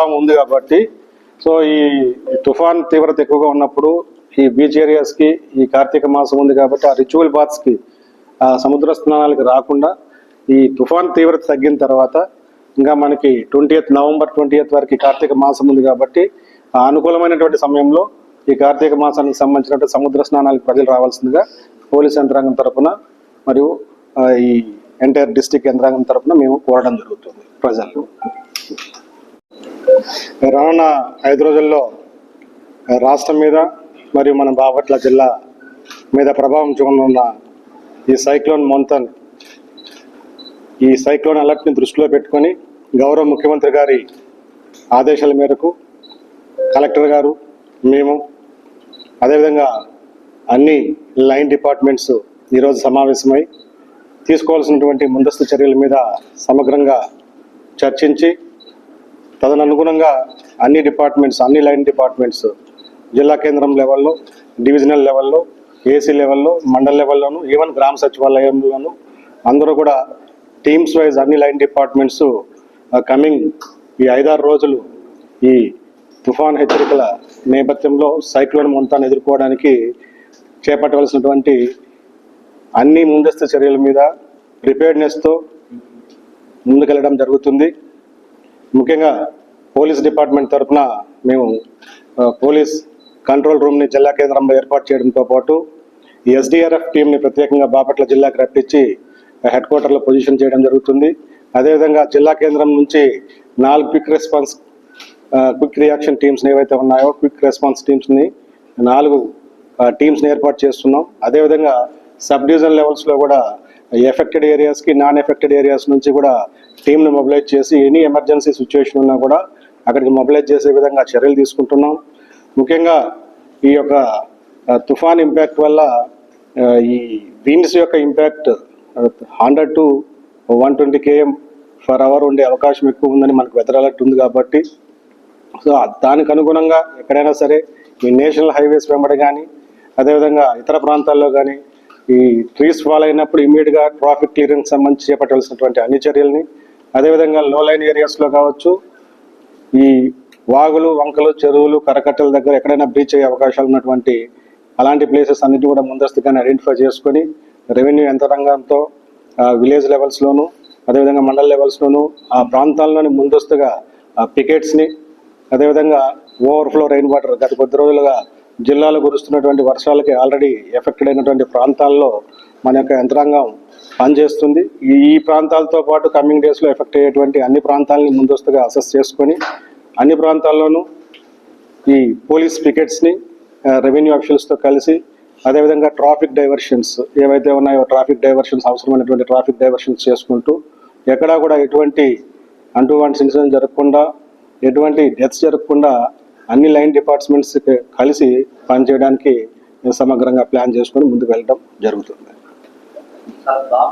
ప్రభావం ఉంది కాబట్టి సో ఈ తుఫాన్ తీవ్రత ఎక్కువగా ఉన్నప్పుడు ఈ బీచ్ ఏరియాస్కి ఈ కార్తీక మాసం ఉంది కాబట్టి ఆ రిచువల్ బాత్స్కి ఆ సముద్ర స్నానాలకి రాకుండా ఈ తుఫాన్ తీవ్రత తగ్గిన తర్వాత ఇంకా మనకి ట్వంటీ నవంబర్ ట్వంటీ వరకు కార్తీక మాసం ఉంది కాబట్టి ఆ అనుకూలమైనటువంటి సమయంలో ఈ కార్తీక మాసానికి సంబంధించినటువంటి సముద్ర స్నానాలకు ప్రజలు రావాల్సిందిగా పోలీస్ యంత్రాంగం తరపున మరియు ఈ ఎంటైర్ డిస్టిక్ యంత్రాంగం తరఫున మేము కోరడం జరుగుతుంది ప్రజలు రానున్న ఐదు రోజుల్లో రాష్ట్రం మీద మరియు మన బాపట్ల జిల్లా మీద ప్రభావం చూడనున్న ఈ సైక్లోన్ మొంతన్ ఈ సైక్లోన్ అలర్ట్ని దృష్టిలో పెట్టుకొని గౌరవ ముఖ్యమంత్రి గారి ఆదేశాల మేరకు కలెక్టర్ గారు మేము అదేవిధంగా అన్ని లైన్ డిపార్ట్మెంట్స్ ఈరోజు సమావేశమై తీసుకోవాల్సినటువంటి ముందస్తు చర్యల మీద సమగ్రంగా చర్చించి తదనుగుణంగా అన్ని డిపార్ట్మెంట్స్ అన్ని లైన్ డిపార్ట్మెంట్స్ జిల్లా కేంద్రం లెవెల్లో డివిజనల్ లెవెల్లో ఏసీ లెవెల్లో మండల్ లెవెల్లోనూ ఈవెన్ గ్రామ సచివాలయంలోను అందరూ కూడా టీమ్స్ వైజ్ అన్ని లైన్ డిపార్ట్మెంట్స్ కమింగ్ ఈ ఐదారు రోజులు ఈ తుఫాన్ హెచ్చరికల నేపథ్యంలో సైక్లోన్ మొంతాన్ని ఎదుర్కోవడానికి చేపట్టవలసినటువంటి అన్ని ముందస్తు చర్యల మీద ప్రిపేర్నెస్తో ముందుకెళ్ళడం జరుగుతుంది. ముఖ్యంగా పోలీస్ డిపార్ట్మెంట్ తరఫున మేము పోలీస్ కంట్రోల్ రూమ్ని జిల్లా కేంద్రంలో ఏర్పాటు చేయడంతో పాటు ఈ ఎస్డిఆర్ఎఫ్ టీంని ప్రత్యేకంగా బాపట్ల జిల్లాకు రప్పించి హెడ్ క్వార్టర్లో పొజిషన్ చేయడం జరుగుతుంది. అదేవిధంగా జిల్లా కేంద్రం నుంచి నాలుగు quick response quick reaction teams ఏవైతే ఉన్నాయో క్విక్ రెస్పాన్స్ టీమ్స్ని నాలుగు టీమ్స్ని ఏర్పాటు చేస్తున్నాం. అదేవిధంగా సబ్ డివిజన్ లెవెల్స్లో కూడా ఎఫెక్టెడ్ ఏరియాస్కి నాన్ ఎఫెక్టెడ్ ఏరియాస్ నుంచి కూడా టీంను మొబిలైజ్ చేసి ఎనీ ఎమర్జెన్సీ సిచ్యువేషన్ ఉన్నా కూడా అక్కడికి మొబిలైజ్ చేసే విధంగా చర్యలు తీసుకుంటున్నాం. ముఖ్యంగా ఈ యొక్క తుఫాన్ ఇంపాక్ట్ వల్ల ఈ విండ్స్ యొక్క impact hundred to one twenty KM per hour ఉండే అవకాశం ఎక్కువ ఉందని మనకు వెదర్ అలర్ట్ ఉంది కాబట్టి సో దానికి అనుగుణంగా ఎక్కడైనా సరే ఈ నేషనల్ హైవేస్ వెంబడి కానీ అదేవిధంగా ఇతర ప్రాంతాల్లో కానీ ఈ ట్రీస్ ఫాల్ అయినప్పుడు ఇమీడియట్గా ట్రాఫిక్ క్లియరెన్స్ సంబంధించి చేపట్టాల్సినటువంటి అన్ని చర్యల్ని అదేవిధంగా లో లైన్ ఏరియాస్లో కావచ్చు ఈ వాగులు వంకలు చెరువులు కరకట్టల దగ్గర ఎక్కడైనా బ్రీచ్ అయ్యే అవకాశాలు ఉన్నటువంటి అలాంటి ప్లేసెస్ అన్నిటి కూడా ముందస్తుగానే ఐడెంటిఫై చేసుకొని రెవెన్యూ యంత్రాంగంతో విలేజ్ లెవెల్స్లోను అదేవిధంగా మండల లెవెల్స్లోను ఆ ప్రాంతాల్లోని ముందస్తుగా పికెట్స్ని అదేవిధంగా ఓవర్ఫ్లో రెయిన్ వాటర్ గత కొద్ది రోజులుగా జిల్లాలో కురుస్తున్నటువంటి వర్షాలకి ఆల్రెడీ ఎఫెక్టెడ్ అయినటువంటి ప్రాంతాల్లో మన యొక్క యంత్రాంగం పనిచేస్తుంది. ఈ ఈ ప్రాంతాలతో పాటు కమింగ్ డేస్లో ఎఫెక్ట్ అయ్యేటువంటి అన్ని ప్రాంతాలని ముందస్తుగా అసెస్ చేసుకొని అన్ని ప్రాంతాల్లోనూ ఈ పోలీస్ పికెట్స్ని రెవెన్యూ ఆఫీషియల్స్తో కలిసి అదేవిధంగా ట్రాఫిక్ డైవర్షన్స్ ఏవైతే ఉన్నాయో ట్రాఫిక్ డైవర్షన్స్ అవసరమైనటువంటి ట్రాఫిక్ డైవర్షన్స్ చేసుకుంటూ ఎక్కడా కూడా ఎటువంటి అంటూ వంటి ఇన్సిడెంట్ జరగకుండా ఎటువంటి డెత్స్ జరగకుండా అన్ని లైన్ డిపార్ట్మెంట్స్ కలిసి పనిచేయడానికి సమగ్రంగా ప్లాన్ చేసుకొని ముందుకు వెళ్ళడం జరుగుతుంది. sabe, lá